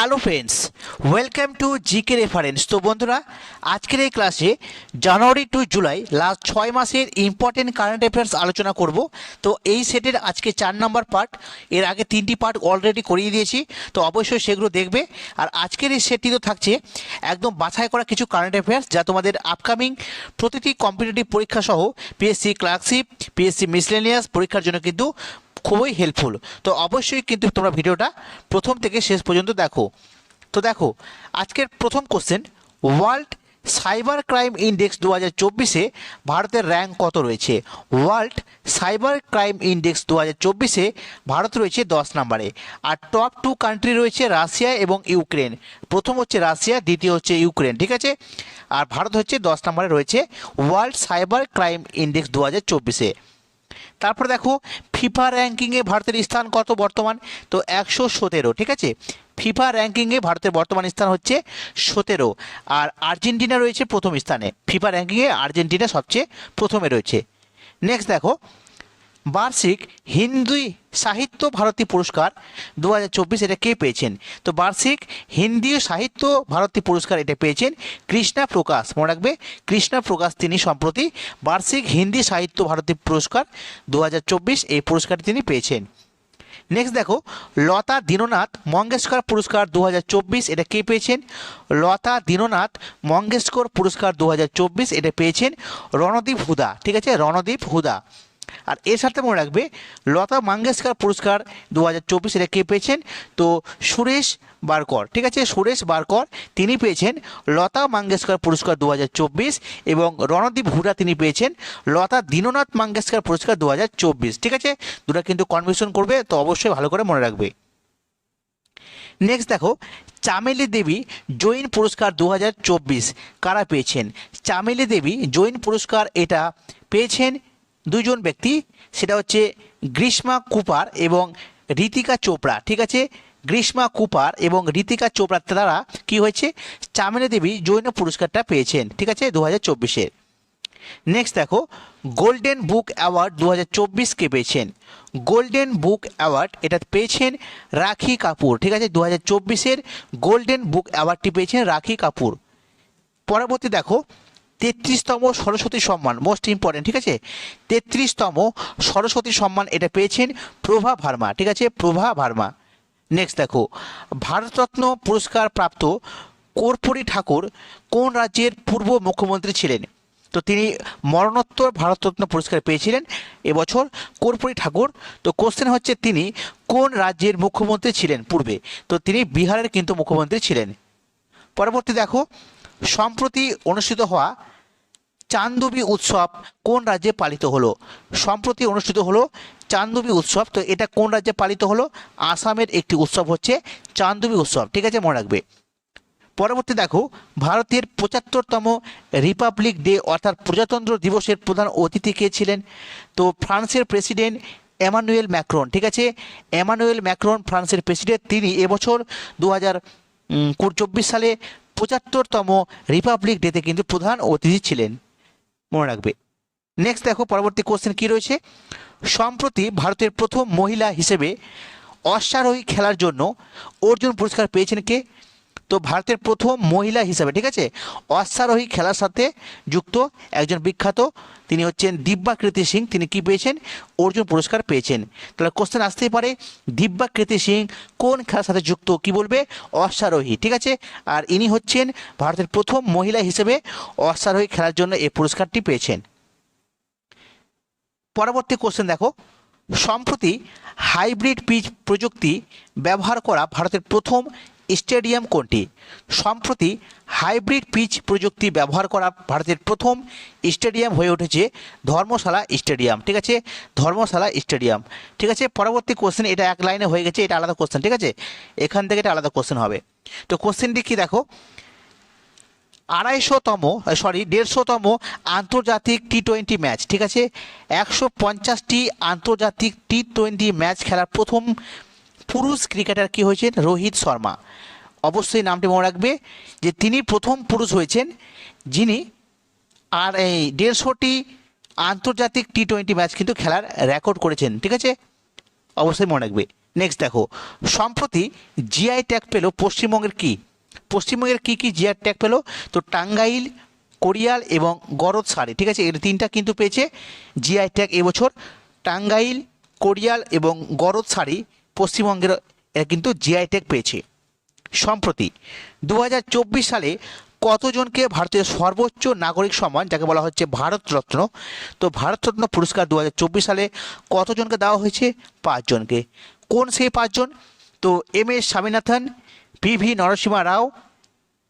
Hello friends, welcome to GK reference. তো বন্ধুরা, আজকের এই ক্লাসে জানুয়ারি টু জুলাই লাস্ট ছয় মাসের ইম্পর্টেন্ট কারেন্ট অ্যাফেয়ার্স আলোচনা করব। তো এই সেটের আজকে চার নাম্বার পার্ট এর আগে তিনটি পার্ট অলরেডি করিয়ে দিয়েছি, তো অবশ্যই সেগুলো দেখবে। আর আজকের এই সেটটি তো থাকছে একদম বাছাই করা কিছু কারেন্ট অ্যাফেয়ার্স যা তোমাদের আপকামিং প্রতিটি কম্পিটিটিভ পরীক্ষা সহ পিএসসি ক্লার্কশিপ পিএসসি মিসলেনিয়াস পরীক্ষার জন্য কিন্তু খুবই হেল্পফুল তো অবশ্যই কিন্তু তোমরা ভিডিওটা প্রথম থেকে শেষ পর্যন্ত দেখো। তো দেখো, আজকের প্রথম question world cyber crime index দু হাজার চব্বিশে ভারতের র্যাঙ্ক কত রয়েছে? ওয়ার্ল্ড সাইবার ক্রাইম ইন্ডেক্স দু হাজার চব্বিশে ভারত রয়েছে দশ নম্বরে। আর টপ টু কান্ট্রি রয়েছে রাশিয়া এবং ইউক্রেন। প্রথম হচ্ছে রাশিয়া, দ্বিতীয় হচ্ছে ইউক্রেন, ঠিক আছে? আর ভারত হচ্ছে দশ নম্বরে রয়েছে ওয়ার্ল্ড সাইবার ক্রাইম ইন্ডেক্স দু হাজার চব্বিশে। তারপর দেখো ফিফা র্যাঙ্কিংয়ে ভারতের স্থান কত বর্তমান? তো একশো সতেরো, ঠিক আছে? ফিফা র্যাঙ্কিংয়ে ভারতের বর্তমান স্থান হচ্ছে সতেরো। আর আর্জেন্টিনা রয়েছে প্রথম স্থানে। ফিফা র্যাঙ্কিংয়ে আর্জেন্টিনা সবচেয়ে প্রথমে রয়েছে। নেক্সট দেখো বার্ষিক হিন্দি সাহিত্য ভারতী পুরস্কার দু হাজার চব্বিশ এটা কে পেয়েছেন? তো বার্ষিক হিন্দি সাহিত্য ভারতী পুরস্কার এটা পেয়েছেন কৃষ্ণা প্রকাশ। মনে রাখবে, কৃষ্ণা প্রকাশ তিনি সম্প্রতি বার্ষিক হিন্দি সাহিত্য ভারতী পুরস্কার দু হাজার চব্বিশ এই পুরস্কারটি তিনি পেয়েছেন। নেক্সট দেখো, লতা দীননাথ মঙ্গেশকর পুরস্কার দু হাজার চব্বিশ এটা কে পেয়েছেন? লতা দীননাথ মঙ্গেশকর পুরস্কার দু হাজার চব্বিশ এটা পেয়েছেন রণদীপ হুদা। ঠিক আছে, রণদীপ হুদা। আর এর সাথে মনে রাখবে, লতা মঙ্গেশকর পুরস্কার দু হাজার চব্বিশ এটা কে পেয়েছেন? তো সুরেশ বারকর, ঠিক আছে? সুরেশ বারকর, তিনি পেয়েছেন লতা মঙ্গেশকর পুরস্কার দু হাজার চব্বিশ এবং রণদীপ হুডা তিনি পেয়েছেন লতা দীননাথ মঙ্গেশকর পুরস্কার দু হাজার চব্বিশ, ঠিক আছে? দুটা কিন্তু কনভিশন করবে, তো অবশ্যই ভালো করে মনে রাখবে। নেক্সট দেখো, চামেলি দেবী জৈন পুরস্কার দু হাজার চব্বিশ কারা পেয়েছেন? চামেলি দেবী জৈন পুরস্কার এটা পেয়েছেন দুজন ব্যক্তি, সেটা হচ্ছে গ্রীষ্মা কুপার এবং ঋতিকা চোপড়া, ঠিক আছে? গ্রীষ্মা কুপার এবং ঋতিকা চোপড়ার দ্বারা কি হয়েছে? চামেলি দেবী জৈন পুরস্কারটা পেয়েছেন, ঠিক আছে? দু হাজার চব্বিশের। নেক্সট দেখো গোল্ডেন বুক অ্যাওয়ার্ড দু হাজার কে পেয়েছেন। গোল্ডেন বুক অ্যাওয়ার্ড এটা পেয়েছেন রাখি কাপুর, ঠিক আছে? দু হাজার চব্বিশের গোল্ডেন বুক অ্যাওয়ার্ডটি পেয়েছেন রাখি কাপুর। পরবর্তী দেখো তেত্রিশতম সরস্বতী সম্মান মোস্ট ইম্পর্টেন্ট ঠিক আছে? তেত্রিশতম সরস্বতী সম্মান এটা পেয়েছেন প্রভা ভার্মা, ঠিক আছে? প্রভা ভার্মা। নেক্সট দেখো, ভারতরত্ন পুরস্কার প্রাপ্ত কর্পূরী ঠাকুর কোন রাজ্যের পূর্ব মুখ্যমন্ত্রী ছিলেন? তো তিনি মরণোত্তর ভারতরত্ন পুরস্কার পেয়েছিলেন এবছর কর্পূরী ঠাকুর। তো কোশ্চেন হচ্ছে তিনি কোন রাজ্যের মুখ্যমন্ত্রী ছিলেন পূর্বে? তো তিনি বিহারের কিন্তু মুখ্যমন্ত্রী ছিলেন। পরবর্তী দেখো, সম্প্রতি অনুষ্ঠিত হওয়া চান্দবী উৎসব কোন রাজ্যে পালিত হলো? সম্প্রতি অনুষ্ঠিত হলো চান্দবী উৎসব। তো এটা কোন রাজ্যে পালিত হলো? আসামের একটি উৎসব হচ্ছে চান্দবী উৎসব। ঠিক আছে, মনে রাখবে। পরবর্তী দেখো, ভারতের পঁচাত্তরতম রিপাবলিক ডে অর্থাৎ প্রজাতন্ত্র দিবসের প্রধান অতিথি কে ছিলেন? তো ফ্রান্সের প্রেসিডেন্ট এমানুয়েল ম্যাক্রন। ঠিক আছে, এমানুয়েল ম্যাক্রন ফ্রান্সের প্রেসিডেন্ট। তিনি এবছর দু হাজার চব্বিশ সালে পঁচাত্তরতম রিপাবলিক ডেতে কিন্তু প্রধান অতিথি ছিলেন। মনে রাখবে। নেক্সট দেখো পরবর্তী কোশ্চেন কি রয়েছে? সম্প্রতি ভারতের প্রথম মহিলা হিসেবে অশ্বারোহী খেলার জন্য অর্জুন পুরস্কার পেয়েছেন কে? তো ভারতের প্রথম মহিলা হিসাবে, ঠিক আছে? অশ্বারোহী খেলার সাথে যুক্ত একজন বিখ্যাত, তিনি হচ্ছেন দিব্যাকৃতি সিং। তিনি কি পেয়েছেন? অর্জুন পুরস্কার পেয়েছেন। তাহলে কোশ্চেন আসতেই পারে, দিব্যাকৃতি সিং কোন খেলার সাথে যুক্ত? কি বলবে? অশ্বারোহী, ঠিক আছে? আর ইনি হচ্ছেন ভারতের প্রথম মহিলা হিসেবে অশ্বারোহী খেলার জন্য এই পুরস্কারটি পেয়েছেন। পরবর্তী কোশ্চেন দেখো। সম্প্রতি হাইব্রিড পিচ প্রযুক্তি ব্যবহার করা ভারতের প্রথম স্টেডিয়াম কোনটি? সম্প্রতি হাইব্রিড পিচ প্রযুক্তি ব্যবহার করা ভারতের প্রথম স্টেডিয়াম হয়ে উঠেছে ধর্মশালা স্টেডিয়াম, ঠিক আছে? ধর্মশালা স্টেডিয়াম, ঠিক আছে? পরবর্তী কোশ্চেন এটা এক লাইনে হয়ে গেছে, এটা আলাদা কোশ্চেন ঠিক আছে? এখান থেকে এটা আলাদা কোশ্চেন হবে। তো কোশ্চেনটি কি দেখো? আড়াইশোতম সরি দেড়শোতম আন্তর্জাতিক টি টোয়েন্টি ম্যাচ ঠিক আছে? একশো পঞ্চাশটি আন্তর্জাতিক টি টোয়েন্টি ম্যাচ খেলার প্রথম পুরুষ ক্রিকেটার কি হয়েছেন? রোহিত শর্মা। অবশ্যই নামটি মনে রাখবে যে তিনি প্রথম পুরুষ হয়েছেন যিনি আর এই দেড়শোটি আন্তর্জাতিক টি টোয়েন্টি ম্যাচ কিন্তু খেলার রেকর্ড করেছেন, ঠিক আছে? অবশ্যই মনে রাখবে। নেক্সট দেখো, সম্প্রতি জিআই ট্যাগ পেল পশ্চিমবঙ্গের কি? পশ্চিমবঙ্গের কি কি জিআই ট্যাগ পেল? তো টাঙ্গাইল, কোরিয়াল এবং গরদ শাড়ি ঠিক আছে? এর তিনটা কিন্তু পেয়েছে জিআই ট্যাগ এবছর। টাঙ্গাইল, কোরিয়াল এবং গরদ শাড়ি পশ্চিমবঙ্গের এরা কিন্তু জিআই ট্যাগ পেয়েছে। সম্প্রতি। দু হাজার চব্বিশ সালে কতজনকে ভারতের সর্বোচ্চ নাগরিক সম্মান, যাকে বলা হচ্ছে ভারতরত্ন তো ভারতরত্ন পুরস্কার দু হাজার চব্বিশ সালে কতজনকে দেওয়া হয়েছে? পাঁচজনকে। কোন সেই পাঁচজন? তো M S Swaminathan, P V Narasimha Rao,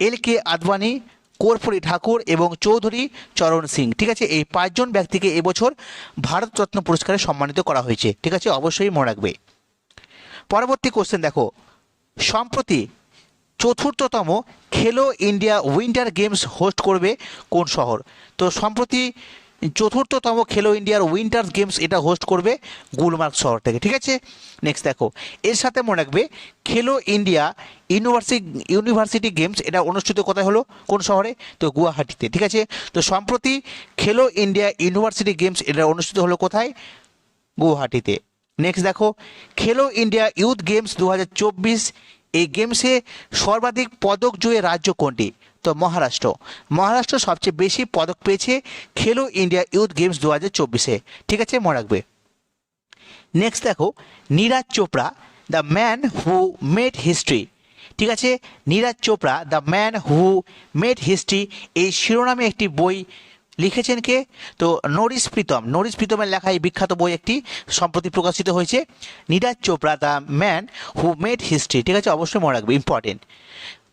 L K Advani, Karpoori Thakur এবং চৌধুরী চরণ সিং। ঠিক আছে, এই পাঁচজন ব্যক্তিকে এবছর ভারতরত্ন পুরস্কারে সম্মানিত করা হয়েছে। ঠিক আছে, অবশ্যই মনে রাখবে। পরবর্তী কোশ্চেন দেখো। সম্প্রতি চতুর্থতম খেলো ইন্ডিয়া উইন্টার গেমস হোস্ট করবে কোন শহর? তো সম্প্রতি চতুর্থতম খেলো ইন্ডিয়ার উইন্টার গেমস এটা হোস্ট করবে গুলমার্গ শহর থেকে, ঠিক আছে? নেক্সট দেখো, এর সাথে মনে রাখবে, খেলো ইন্ডিয়া ইউনিভার্সিটি ইউনিভার্সিটি গেমস এটা অনুষ্ঠিত কোথায় হলো? কোন শহরে? তো গুয়াহাটিতে, ঠিক আছে? তো সম্প্রতি খেলো ইন্ডিয়া ইউনিভার্সিটি গেমস এটা অনুষ্ঠিত হলো কোথায়? গুয়াহাটিতে। নেক্সট দেখো, খেলো ইন্ডিয়া ইউথ গেমস দু হাজার চব্বিশ এই গেমসে সর্বাধিক পদক জয়ী রাজ্য কোনটি? তো মহারাষ্ট্র। মহারাষ্ট্র সবচেয়ে বেশি পদক পেয়েছে খেলো ইন্ডিয়া ইউথ গেমস দু হাজার চব্বিশে। ঠিক আছে, মনে রাখবে? নেক্সট দেখো, Neeraj Chopra the man who made history ঠিক আছে, Neeraj Chopra the man who made history এই শিরোনামে একটি বই লিখেছেন কে? তো নরিস প্রীতম। নরিস প্রীতমের লেখা এই বিখ্যাত বই একটি সম্প্রতি প্রকাশিত হয়েছে, Neeraj Chopra, the man who made history. ঠিক আছে, অবশ্যই মনে রাখবে ইম্পর্টেন্ট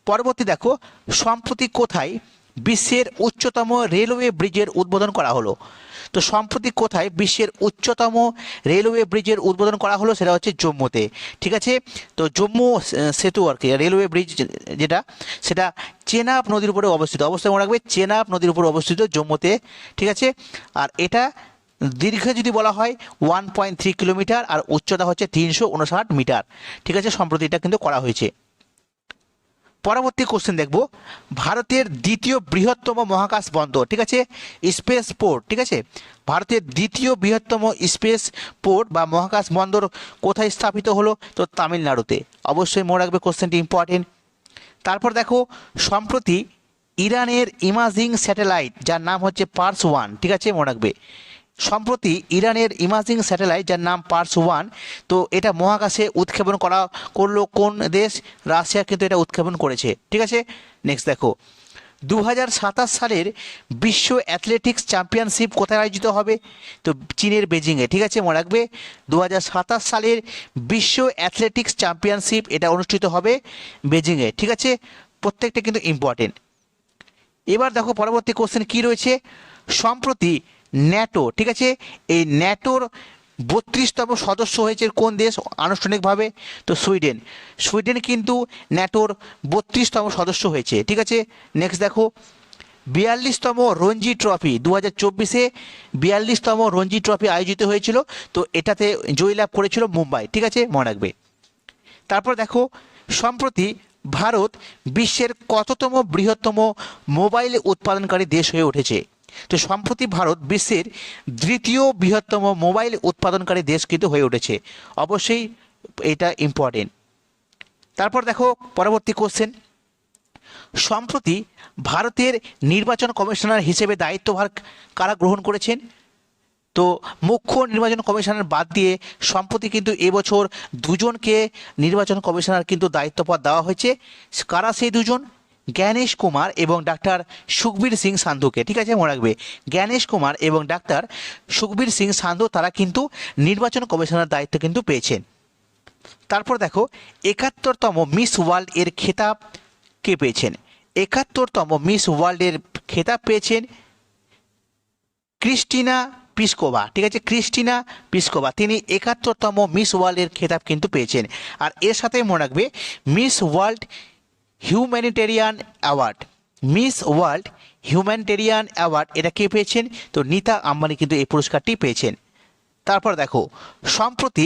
পরবর্তী দেখো, সম্প্রতি কোথায় বিশ্বের উচ্চতম রেলওয়ে ব্রিজের উদ্বোধন করা হলো? তো সম্প্রতি কোথায় বিশ্বের উচ্চতম রেলওয়ে ব্রিজের উদ্বোধন করা হলো সেটা হচ্ছে জম্মুতে। ঠিক আছে? তো জম্মু সেতু আর কি, রেলওয়ে ব্রিজ যেটা, সেটা চেনাব নদীর উপরে অবস্থিত। অবশ্যই মনে রাখবে, চেনাব নদীর উপরে অবস্থিত জম্মুতে। ঠিক আছে? আর এটা দীর্ঘ যদি বলা হয় ওয়ান পয়েন্ট থ্রি কিলোমিটার আর উচ্চতা হচ্ছে তিনশো উনষাট মিটার। ঠিক আছে? সম্প্রতি এটা কিন্তু করা হয়েছে। পরবর্তী কোশ্চেন দেখব। ভারতের দ্বিতীয় বৃহত্তম মহাকাশ বন্দর, ঠিক আছে? স্পেস পোর্ট ঠিক আছে? ভারতের দ্বিতীয় বৃহত্তম স্পেস পোর্ট বা মহাকাশ বন্দর কোথায় স্থাপিত হলো? তো তামিলনাড়ুতে। অবশ্যই মনে রাখবে কোশ্চেনটি ইম্পর্টেন্ট তারপর দেখো, সম্প্রতি ইরানের ইমাজিং স্যাটেলাইট যার নাম হচ্ছে পার্স ওয়ান ঠিক আছে? মনে রাখবে। সম্প্রতি ইরানের ইমাজিং স্যাটেলাইট, যার নাম পার্স ওয়ান, তো এটা মহাকাশে উৎক্ষেপণ করা করল কোন দেশ? রাশিয়া কিন্তু এটা উৎক্ষেপণ করেছে। ঠিক আছে? নেক্সট দেখো। দু হাজার সাতাশ সালের বিশ্ব অ্যাথলেটিক্স চ্যাম্পিয়নশিপ কোথায় আয়োজিত হবে? তো চীনের বেজিংয়ে ঠিক আছে, মনে রাখবে? দু হাজার সাতাশ সালের বিশ্ব অ্যাথলেটিক্স চ্যাম্পিয়নশিপ এটা অনুষ্ঠিত হবে বেজিংয়ে ঠিক আছে? প্রত্যেকটা কিন্তু ইম্পর্টেন্ট এবার দেখো পরবর্তী কোশ্চেন কি রয়েছে? সম্প্রতি ন্যাটো, ঠিক আছে? এই ন্যাটোর বত্রিশতম সদস্য হয়েছে কোন দেশ? আনুষ্ঠানিকভাবে তো সুইডেন। সুইডেন কিন্তু ন্যাটোর বত্রিশতম সদস্য হয়েছে, ঠিক আছে? নেক্সট দেখো, বিয়াল্লিশতম রঞ্জি ট্রফি দু হাজার চব্বিশে বিয়াল্লিশতম রঞ্জি ট্রফি আয়োজিত হয়েছিল, তো এটাতে জয়লাভ করেছিল মুম্বাই, ঠিক আছে? মনে রাখবে। তারপর দেখো, সম্প্রতি ভারত বিশ্বের কততম বৃহত্তম মোবাইল উৎপাদনকারী দেশ হয়ে উঠেছে? তো সম্প্রতি ভারত বিশ্বের দ্বিতীয় বৃহত্তম মোবাইল উৎপাদনকারী দেশ কিন্তু হয়ে উঠেছে। অবশ্যই এটা ইম্পর্টেন্ট তারপর দেখো পরবর্তী কোশ্চেন সম্প্রতি ভারতের নির্বাচন কমিশনার হিসেবে দায়িত্বভার কারা গ্রহণ করেছেন? তো মুখ্য নির্বাচন কমিশনার বাদ দিয়ে সম্প্রতি কিন্তু এবছর দুজনকে নির্বাচন কমিশনার কিন্তু দায়িত্বপদ দেওয়া হয়েছে। কারা সেই দুজন? জ্ঞানেশ কুমার এবং ডাক্তার সুখবীর সিং সান্ধুকে, ঠিক আছে? মনে রাখবে। জ্ঞানেশ কুমার এবং ডাক্তার সুখবীর সিং সান্ধু, তারা কিন্তু নির্বাচন কমিশনার দায়িত্ব কিন্তু পেয়েছেন। তারপর দেখো, একাত্তরতম মিস ওয়ার্ল্ড এর খেতাব কে পেয়েছেন? একাত্তরতম মিস ওয়ার্ল্ডের খেতাব পেয়েছেন ক্রিস্টিনা পিসকোভা, ঠিক আছে? ক্রিস্টিনা পিসকোভা, তিনি একাত্তরতম মিস ওয়ার্ল্ডের খেতাব কিন্তু পেয়েছেন। আর এর সাথে মনে রাখবে, Miss World Humanitarian Award Miss World Humanitarian Award এটা কে পেয়েছেন? তো নিতা আম্বানি কিন্তু এই পুরস্কারটি পেয়েছেন। তারপর দেখো, সম্প্রতি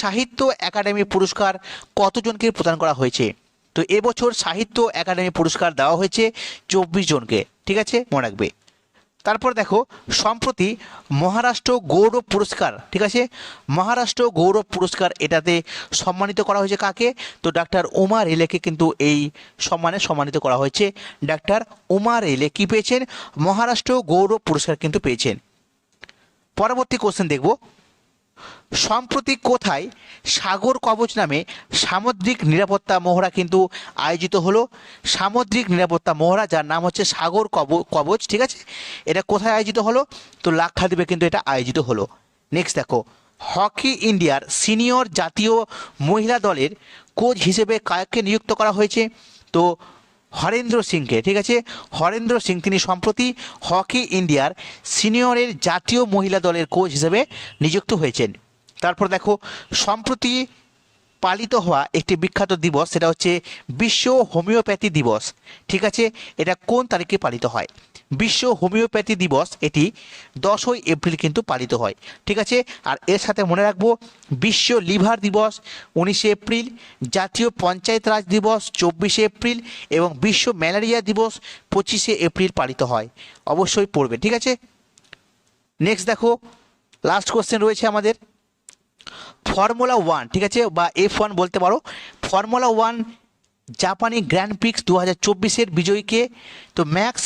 সাহিত্য একাডেমি পুরস্কার কতজনকে প্রদান করা হয়েছে? তো এবছর সাহিত্য একাডেমি পুরস্কার দেওয়া হয়েছে চব্বিশ জনকে, ঠিক আছে? মনে রাখবে। তারপর দেখো, সম্প্রতি মহারাষ্ট্র গৌরব পুরস্কার, ঠিক আছে? মহারাষ্ট্র গৌরব পুরস্কার এটাতে সম্মানিত করা হয়েছে কাকে? তো ডাক্তার উমার এলেকে কিন্তু এই সম্মানে সম্মানিত করা হয়েছে। ডাক্তার উমার এলে কি পেয়েছেন? মহারাষ্ট্র গৌরব পুরস্কার কিন্তু পেয়েছেন। পরবর্তী কোশ্চেন দেখব। সম্প্রতি কোথায় সাগর কবচ নামে সামুদ্রিক নিরাপত্তা মহড়া কিন্তু আয়োজিত হলো। সামুদ্রিক নিরাপত্তা মহড়া যার নাম হচ্ছে সাগর কব- কবচ, ঠিক আছে? এটা কোথায় আয়োজিত হলো? তো লাক্ষাদ্বীপে কিন্তু এটা আয়োজিত হলো। নেক্সট দেখো, হকি ইন্ডিয়ার সিনিয়র জাতীয় মহিলা দলের কোচ হিসেবে কাকে নিযুক্ত করা হয়েছে? তো হরেন্দ্র সিংকে, ঠিক আছে? হরেন্দ্র সিং তিনি সম্প্রতি হকি ইন্ডিয়ার সিনিয়রের জাতীয় মহিলা দলের কোচ হিসেবে নিযুক্ত হয়েছেন। তারপর দেখো, সম্প্রতি পালিত হওয়া একটি বিখ্যাত দিবস, সেটা হচ্ছে বিশ্ব হোমিওপ্যাথি দিবস। ঠিক আছে? এটা কোন তারিখে পালিত হয়? বিশ্ব হোমিওপ্যাথি দিবস, এটি দশই এপ্রিল কিন্তু পালিত হয়। ঠিক আছে? আর এর সাথে মনে রাখব, বিশ্ব লিভার দিবস, উনিশে এপ্রিল, জাতীয় পঞ্চায়েত রাজ দিবস, চব্বিশে এপ্রিল, এবং বিশ্ব ম্যালেরিয়া দিবস, পঁচিশে এপ্রিল পালিত হয়। অবশ্যই পড়বে। ঠিক আছে? নেক্সট দেখো লাস্ট কোশ্চেন রয়েছে আমাদের। ফর্মুলা ওয়ান ঠিক আছে? বা এফ ওয়ান বলতে পারো। ফর্মুলা ওয়ান জাপানি গ্র্যান্ড পিক্স দু হাজার চব্বিশের বিজয়ীকে, তো ম্যাক্স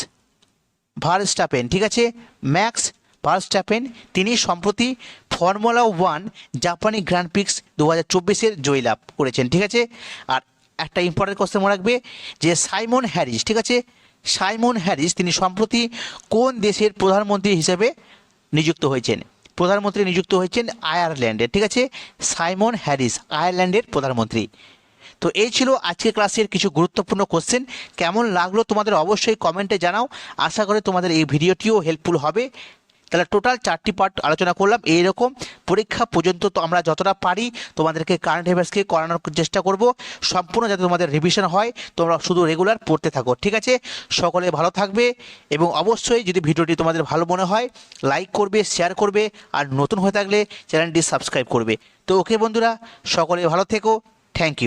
ভারস্টাপেন ঠিক আছে? ম্যাক্স ভারস্টাপেন তিনি সম্প্রতি ফর্মুলা ওয়ান জাপানি গ্র্যান্ড পিক্স দু হাজার চব্বিশের জয়লাভ করেছেন, ঠিক আছে? আর একটা ইম্পর্টেন্ট কোশ্চেন মনে রাখবে, যে সাইমন হ্যারিস ঠিক আছে? সাইমন হ্যারিস তিনি সম্প্রতি কোন দেশের প্রধানমন্ত্রী হিসেবে নিযুক্ত হয়েছেন? প্রধানমন্ত্রী নিযুক্ত হয়েছেন আয়ারল্যান্ডের ঠিক আছে? সাইমন হ্যারিস, আয়ারল্যান্ডের প্রধানমন্ত্রী। তো এই ছিল আজকের ক্লাসের কিছু গুরুত্বপূর্ণ কোশ্চেন কেমন লাগল তোমাদের অবশ্যই কমেন্টে জানাও। আশা করে তোমাদের এই ভিডিওটিও হেল্পফুল হবে। তাহলে টোটাল চারটি পার্ট আলোচনা করলাম। এইরকম পরীক্ষা পর্যন্ত তো আমরা যতটা পারি তোমাদেরকে কারেন্ট অ্যাফেয়ার্সকে করানোর চেষ্টা করব। সম্পূর্ণ যাতে তোমাদের রিভিশন হয়, তোমরা শুধু রেগুলার পড়তে থাকো, ঠিক আছে? সকলে ভালো থাকবে এবং অবশ্যই যদি ভিডিওটি তোমাদের ভালো মনে হয় লাইক করবে শেয়ার করবে, আর নতুন হয়ে থাকলে চ্যানেলটি সাবস্ক্রাইব করবে। তো ওকে বন্ধুরা, সকলে ভালো থেকো থ্যাংক ইউ